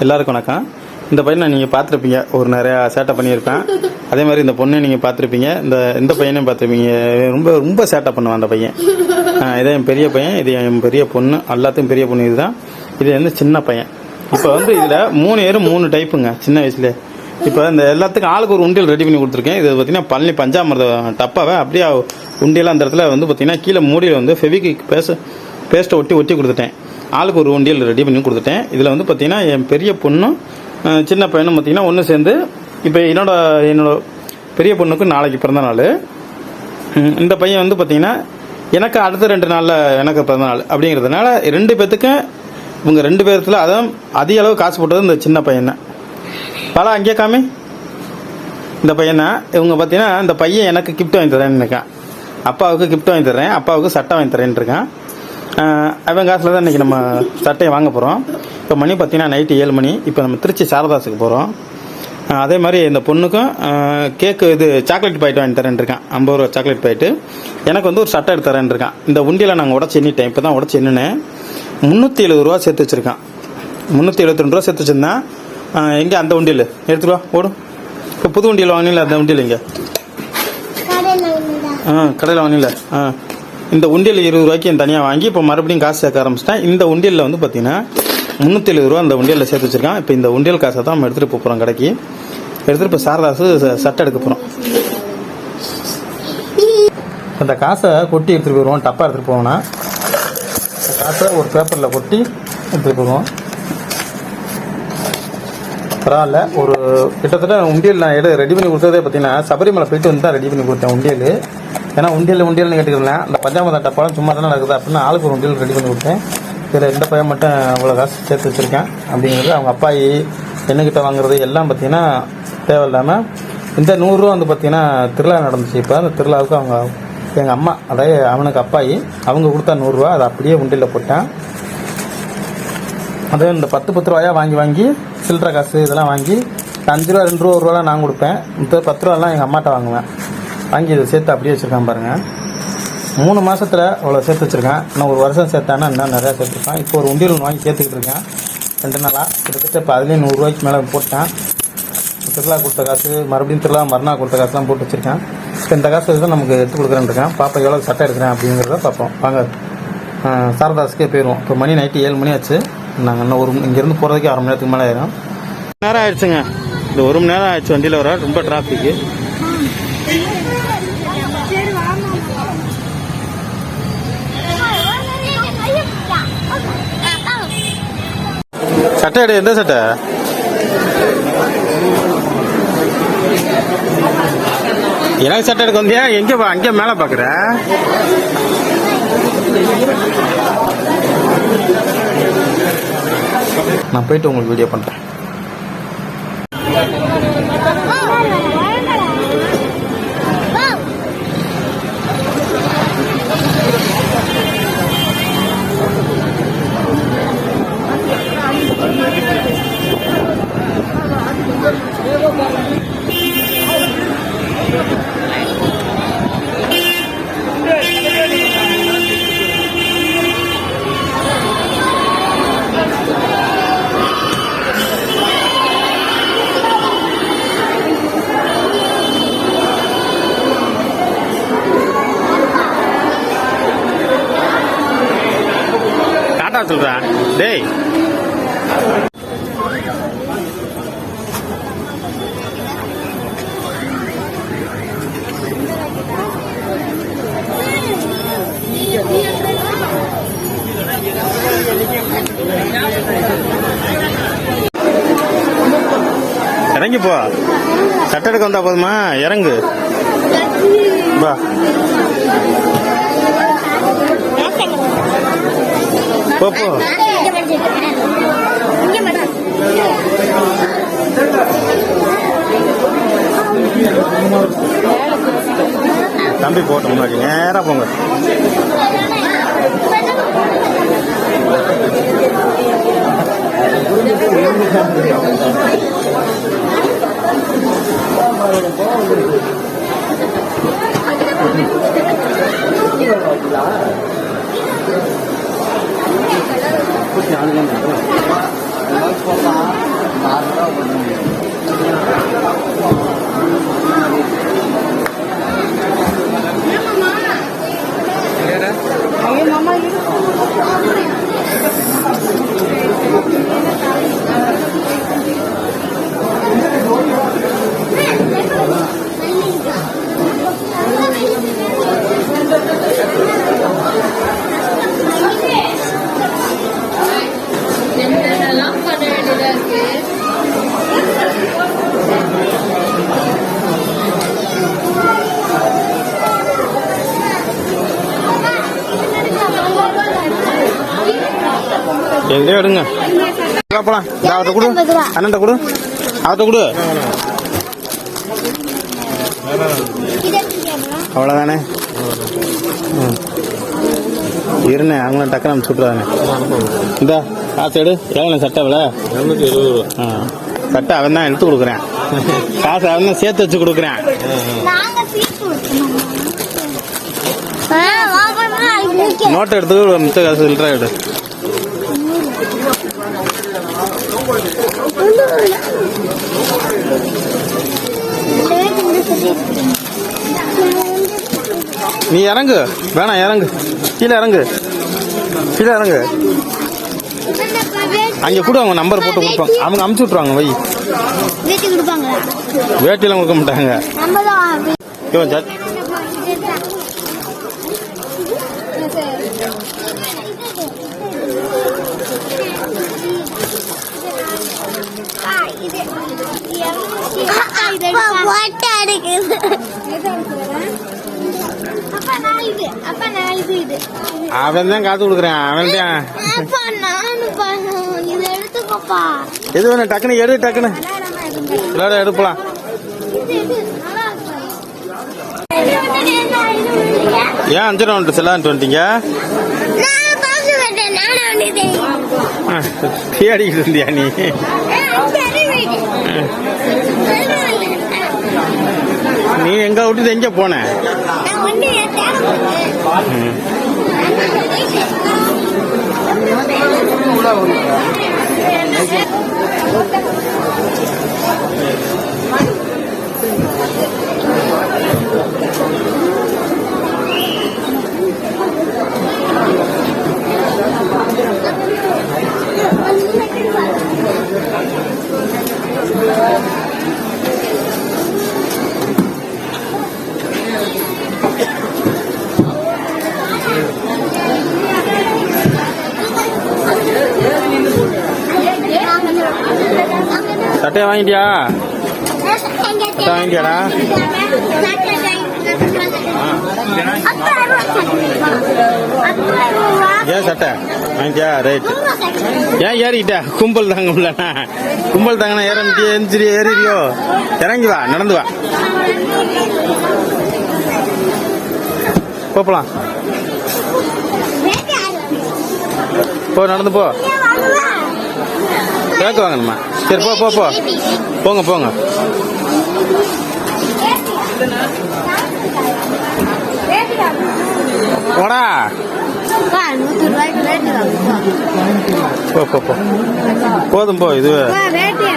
எல்லாருக்கும் வணக்கம். இந்த பையனை நீங்கள் பார்த்துருப்பீங்க. ஒரு நிறையா சேட்டை பண்ணியிருப்பேன் அதே மாதிரி இந்த பொண்ணை நீங்கள் பார்த்துருப்பீங்க. இந்த இந்த பையனையும் பார்த்துருப்பீங்க. ரொம்ப ரொம்ப சேட்டை பண்ணுவான் அந்த பையன். ஆ, இதே என் பெரிய பையன். இது என் பெரிய பொண்ணு. எல்லாத்தையும் பெரிய பொண்ணு இதுதான். இது வந்து சின்ன பையன். இப்போ வந்து இதில் மூணு பேரும் மூணு டைப்புங்க சின்ன வயசுலேயே இப்போ இந்த எல்லாத்துக்கும் ஆளுக்கு ஒரு உண்டியல் ரெடி பண்ணி கொடுத்துருக்கேன். இது பார்த்தீங்கன்னா பழனி பஞ்சாமிரத டப்பாவை? அப்படியே உண்டியெல்லாம் அந்த இடத்துல வந்து பார்த்தீங்கன்னா கீழே மூடியில் வந்து ஃபெவிக்கு பேச பேஸ்ட்டை ஒட்டி ஒட்டி கொடுத்துட்டேன். ஆளுக்கு ஒரு உண்டியல் ரெடி பண்ணி கொடுத்துட்டேன். இதில் வந்து பார்த்தீங்கன்னா என் பெரிய பொண்ணும் சின்ன பையனும் பார்த்தீங்கன்னா ஒன்று சேர்ந்து இப்போ என்னோட என்னோட பெரிய பொண்ணுக்கு நாளைக்கு பிறந்த நாள். இந்த பையன் வந்து பார்த்தீங்கன்னா எனக்கு அடுத்த ரெண்டு நாளில் எனக்கு பிறந்த நாள் அப்படிங்கிறதுனால ரெண்டு பேர்த்துக்கும் இவங்க ரெண்டு பேர்த்தில் அதான் அதிக அளவு காசு போட்டது இந்த சின்ன பையன் பல அங்கே காமி? இந்த பையனை? இவங்க பார்த்தீங்கன்னா இந்த பையன் எனக்கு கிஃப்ட் வாங்கி தரேன்னு இருக்கான் அப்பாவுக்கு கிஃப்ட் வாங்கி தர்றேன் அப்பாவுக்கு சட்டை வாங்கி தரேன்னு இருக்கான். அவன் காசில் தான் இன்றைக்கி நம்ம சட்டையை வாங்க போகிறோம் இப்போ மணி பார்த்தீங்கன்னா நைட்டு ஏழு மணி. இப்போ நம்ம திருச்சி சாரதாஸுக்கு போகிறோம் அதே மாதிரி இந்த பொண்ணுக்கும் கேக்கு இது சாக்லேட் பாயிட்டு வாங்கி தரேன் இருக்கான். ஐம்பது ரூபா சாக்லேட் பாயிட்டு எனக்கு வந்து ஒரு சட்டை எடுத்து தரேன் இருக்கான். இந்த உண்டியில் நாங்கள் உடச்சி எண்ணிட்டேன். இப்போ தான் உடச்சி எண்ணினேன். முந்நூற்றி எழுபது ரூபா சேர்த்து வச்சுருக்கான். முந்நூற்றி எழுபத்தி ரெண்டு ரூபா சேர்த்து வச்சுருந்தேன் எங்கே அந்த உண்டியல்? எடுத்துட்டு வா ஓடும் இப்போ புது உண்டியல் வாங்கினீங்களா? அந்த உண்டியல் எங்கே? ஆ கடையில் வாங்கினீங்களா? ஆ. இந்த உண்டியல் இருபது ரூபாய்க்கு என் தனியாக வாங்கி இப்போ மறுபடியும் காசு சேர்க்க ஆரம்பிச்சிட்டேன். இந்த உண்டியலில் வந்து பார்த்தீங்கன்னா முந்நூற்றி எழுபது ரூபா அந்த உண்டியலில் சேர்த்து வச்சிருக்கான். இப்போ இந்த உண்டியல் காசை தான் நம்ம எடுத்துகிட்டு போகிறோம் கடைக்கு. எடுத்துகிட்டு இப்போ சாரதாசு சட்டை எடுக்க போகிறோம் அந்த காசை கொட்டி எடுத்துகிட்டு போயிடுவோம் டப்பா எடுத்துகிட்டு போவோம்னா காசை ஒரு பேப்பரில் கொட்டி எடுத்துகிட்டு போவோம் பரவாயில்ல. ஒரு கிட்டத்தட்ட உண்டியல் நான் எடு ரெடி பண்ணி கொடுத்ததே பார்த்தீங்கன்னா சபரிமலை போயிட்டு வந்து தான் ரெடி பண்ணி கொடுத்தேன் உண்டியல். ஏன்னா உண்டியல் உண்டியல்னு கேட்டுக்கிறேன் அந்த பஞ்சாமத டப்பாலும் சும்மா தானே நடக்குது அப்படின்னு ஆளுக்கு ஒரு உண்டியல் ரெடி பண்ணி கொடுத்தேன். இதில் இந்த பையன் மட்டும் அவ்வளோ காசு சேர்த்து வச்சுருக்கேன் அப்படிங்கிறது அவங்க அப்பாயி என்னக்கிட்ட வாங்குறது எல்லாம் பார்த்தீங்கன்னா தேவையில்லாமல் இந்த நூறுரூவா வந்து பார்த்தீங்கன்னா திருவிழா நடந்துச்சு. இப்போ அந்த திருவிழாவுக்கு அவங்க எங்கள் அம்மா அதாவது அவனுக்கு அப்பாயி அவங்க கொடுத்தா நூறுரூவா அதை அப்படியே உண்டியில் போட்டேன். அதே இந்த பத்து பத்து ரூபாயா வாங்கி வாங்கி சில்லற காசு இதெல்லாம் வாங்கி அஞ்சு ரூபா ரெண்டு ரூபா ஒரு ரூபாலாம் நான் கொடுப்பேன். மத்த பத்து ரூபாலாம் எங்கள் அம்மாட்ட வாங்குவேன். வாங்கி இதை சேர்த்து அப்படியே வச்சுருக்கான் பாருங்கள் மூணு மாதத்தில் அவ்வளோ சேர்த்து வச்சுருக்கேன். இன்னும் ஒரு வருஷம் சேர்த்தானா இன்னும் நிறையா சேர்த்துருக்கேன் இப்போ ஒரு உண்டியல் ஒன்று வாங்கி சேர்த்துக்கிட்டு இருக்கேன். ரெண்டு நாளாக கிட்டத்தட்ட இப்போ அதுலேயும் நூறுரூவாய்க்கு மேலே போட்டேன். திருவிழா கொடுத்த காசு மறுபடியும் திருவிழா மறுநாள் கொடுத்த காசுலாம் போட்டு வச்சுருக்கேன். இப்போ இந்த காசு தான் நமக்கு எடுத்து கொடுக்குறேன்னு இருக்கேன். பாப்பா எவ்வளோ சட்டை எடுக்கிறேன் அப்படிங்கிறத பார்ப்போம் வாங்க. சாரதாஸுக்கே போயிடுவோம் இப்போ மணி நைட்டு ஏழு மணி ஆச்சு. நாங்கள் இன்னும் ஒரு இங்கேருந்து போகிறதுக்கு அரை மணி நேரத்துக்கு மேலே ஆயிரும். நேரம் ஆயிடுச்சுங்க. இந்த ஒரு மணி நேரம் ஆயிடுச்சு வண்டியில் வர. ரொம்ப டிராஃபிக்கு சட்டை எடு எந்த சட்டை எனக்கு சட்டை எடுக்க வந்தியா? எங்க பா அங்கே மேலே பார்க்குற நான் போயிட்டு உங்களுக்கு வீடியோ பண்ணுறேன் சொல்கிறேன் டேய். இறங்கி போ. சட்டை எடுக்க வந்தா போதுமா? இறங்கு. வா. போ போ தம்பி போட்டு முன்னாடி நேரா போங்க நாலு எதுலையோ எடுங்க? போலாம்? அவர்கிட்ட கொடு. அண்ணன்ட்ட கொடு. அவர்கிட்ட கொடு. அவ்வளோதானே ம். இருண்ணே அவங்களும் டக்குனு அனுப்பிச்சு விட்றாங்க இந்த காசு எடு. எவ்வளோ சட்டை விலை? ஆ. சட்டை அவன் தான் எடுத்து கொடுக்குறேன். காசு அவன் தான் சேர்த்து வச்சு கொடுக்குறேன். நோட்டை எடுத்து ஒரு மிச்ச காசு சில்லற எடு. நீ இறங்கு. வேணாம் இறங்கு. கீழே இறங்கு. கீழே இறங்கு. அங்கே கூட அவங்க நம்பர் போட்டு கொடுப்பாங்க. அவங்க அமுச்சு விட்ருவாங்க வை. வீட்டு கொடுப்பாங்களா வேட்டியெல்லாம் கொடுக்க மாட்டாங்க. இவன் சட் போட்டோ எடுக்குது அப்பா நாளைக்கு அப்பா நாளைக்கு இது அவன் தான் காசு கொடுக்குறேன் அவன் தான் எது வேணும்? டக்குனு எடு டக்குனு. விளையாட எடுப்பலாம். ஏன் அஞ்சு வந்துட்டு செல்லான்ட்டு வந்துட்டீங்க? தேடிக்கிட்டு இருந்தியா நீ? நீ எங்க விட்டுட்டு எங்க போன? நான் சட்டையை வாங்கிட்டியா? சட்டை வாங்கிட்டியாடா? ஏன் சட்டை? வாங்கிட்டியா? ரைட் ஏன் ஏறிக்கிட்ட கும்பல் தாங்க உள்ளனா கும்பல் தாங்கண்ணா ஏற முடியும் எந்திரி ஏறிறியோ இறங்கி வா நடந்து வா. போலாம். போ நடந்து போ. கேட்க வாங்கணுமா? சரி போ போ போங்க போங்க. போடா போ போ போ. போதும் போ இது. ரேட்டு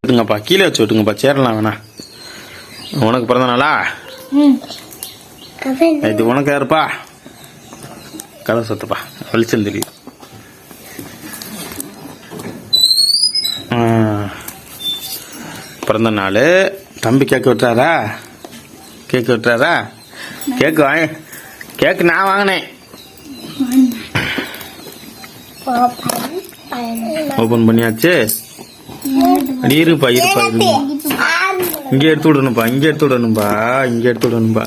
விட்டுங்கப்பா. கீழே வச்சு விட்டுங்கப்பா. சேரலாம் வேணா. உனக்கு பிறந்த நாளா? இது உனக்கு யாருப்பா? கலர் சொத்துப்பா. வெளிச்சம் தெரியுது. பிறந்த நாள். தம்பி கேக் வெட்டுறாரா? கேக் வெட்டுறாரா? கேக் வாங்க. கேக் நான் வாங்கினேன். ஓபன் பண்ணியாச்சு. நீருப்பா இருப்பா இருப்பா இருப்பா. இங்கே எடுத்து விடணும்பா இங்கே எடுத்து விடணும்பா இங்கே எடுத்து விடணும்பா.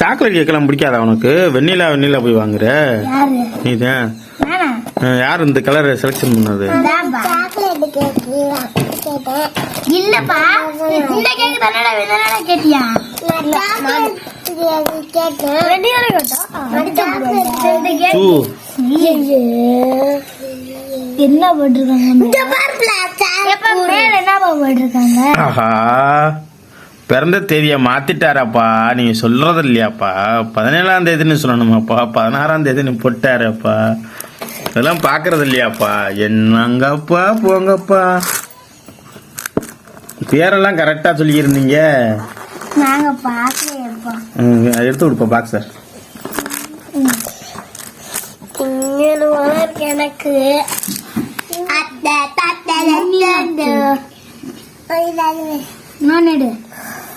சாக்லேட் கேக்கெல்லாம் பிடிக்காதா உனக்கு? வெண்ணிலா வெண்ணிலா போய் வாங்குற. நீதான் யார் இந்த கலர் செலக்ஷன் பண்ணது? இல்லப்பா இந்த கேக்கு தானடா வேணாடா கேட்டியா? வெண்ணிலா கேட்டா? டூ என்ன போட்டிருக்காங்க? என்ன போட்டிருக்காங்க? பிறந்த தேதியை மாத்திட்டாராப்பா. நீங்க சொல்றது இல்லையாப்பா. பதினேழாம் தேதின்னு சொல்லணுமாப்பா. பதினாறாம் தேதின்னு போட்டாரப்பா. இதெல்லாம் பாக்குறது இல்லையாப்பா. என்னங்கப்பா போங்கப்பா. பேரெல்லாம் கரெக்டா சொல்லியிருந்தீங்க. நாங்க பாக்கலையப்பா. ம், எடுத்து கொடுப்பா பாக்ஸர் எனக்கு. அத்தை தத்தை நான் எடு.